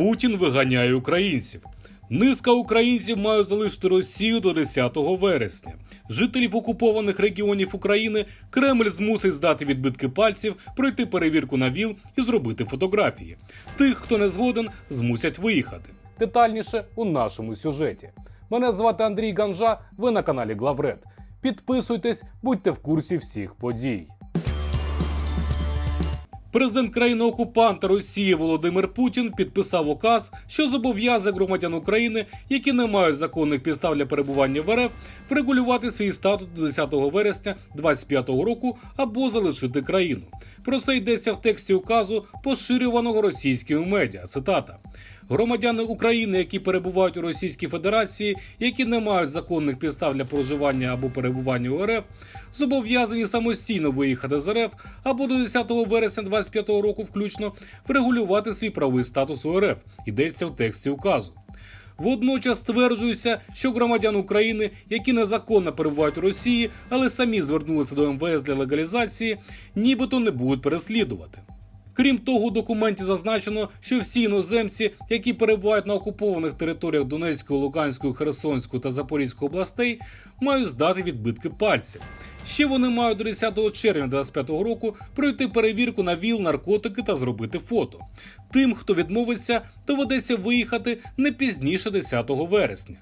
Путін виганяє українців. Низка українців має залишити Росію до 10 вересня. Жителів окупованих регіонів України Кремль змусить здати відбитки пальців, пройти перевірку на ВІЛ і зробити фотографії. Тих, хто не згоден, змусять виїхати. Детальніше у нашому сюжеті. Мене звати Андрій Ганжа. Ви на каналі Главред. Підписуйтесь, будьте в курсі всіх подій. Президент країни-окупанта Росії Володимир Путін підписав указ, що зобов'язує громадян України, які не мають законних підстав для перебування в РФ, врегулювати свій статус до 10 вересня 2025 року або залишити країну. Про це йдеться в тексті указу, поширюваного російськими медіа. Цитата. Громадяни України, які перебувають у Російській Федерації, які не мають законних підстав для проживання або перебування у РФ, зобов'язані самостійно виїхати з РФ або до 10 вересня 2025 року включно врегулювати свій правовий статус у РФ. Йдеться в тексті указу. Водночас стверджується, що громадян України, які незаконно перебувають у Росії, але самі звернулися до МВС для легалізації, нібито не будуть переслідувати. Крім того, у документі зазначено, що всі іноземці, які перебувають на окупованих територіях Донецької, Луганської, Херсонської та Запорізької областей, мають здати відбитки пальців. Ще вони мають до 10 червня 2025 року пройти перевірку на ВІЛ, наркотики та зробити фото. Тим, хто відмовиться, доведеться виїхати не пізніше 10 вересня.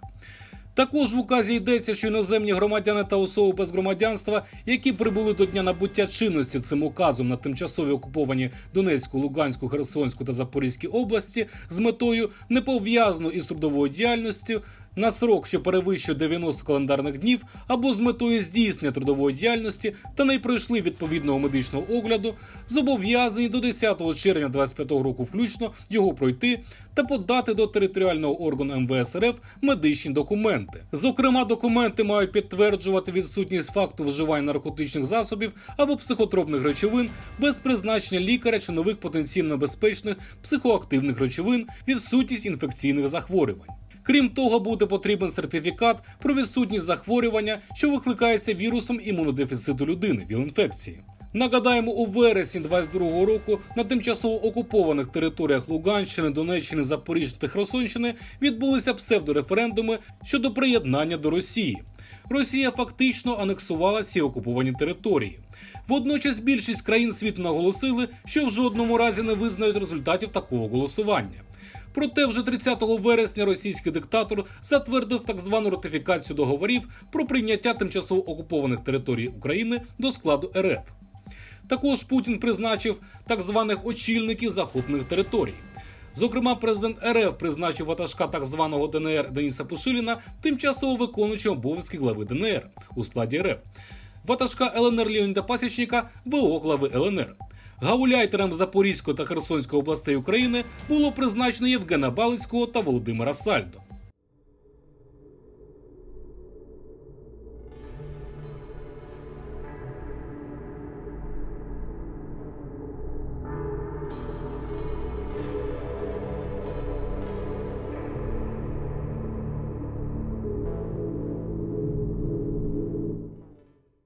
Також в указі йдеться, що іноземні громадяни та особи без громадянства, які прибули до дня набуття чинності цим указом на тимчасові окуповані Донецьку, Луганську, Херсонську та Запорізькій області з метою не пов'язану із трудовою діяльністю на срок, що перевищує 90 календарних днів, або з метою здійснення трудової діяльності та не пройшли відповідного медичного огляду, зобов'язані до 10 червня 2025 року включно його пройти та подати до територіального органу МВС РФ медичні документи. Зокрема, документи мають підтверджувати відсутність факту вживання наркотичних засобів або психотропних речовин без призначення лікаря чи нових потенційно небезпечних психоактивних речовин, відсутність інфекційних захворювань. Крім того, буде потрібен сертифікат про відсутність захворювання, що викликається вірусом імунодефіциту людини ВІЛ-інфекції. Нагадаємо, у вересні 22-го року на тимчасово окупованих територіях Луганщини, Донеччини, Запоріжжя та Херсонщини відбулися псевдореферендуми щодо приєднання до Росії. Росія фактично анексувала ці окуповані території. Водночас більшість країн світу наголосили, що в жодному разі не визнають результатів такого голосування. Проте вже 30 вересня російський диктатор затвердив так звану ратифікацію договорів про прийняття тимчасово окупованих територій України до складу РФ. Також Путін призначив так званих очільників захоплених територій. Зокрема, президент РФ призначив ватажка так званого ДНР Деніса Пушиліна тимчасово виконуючим обов'язки глави ДНР у складі РФ. Ватажка ЛНР Леоніда Пасічника ВО глави ЛНР. Гауляйтерам Запорізької та Херсонської областей України було призначено Євгена Балицького та Володимира Сальдо.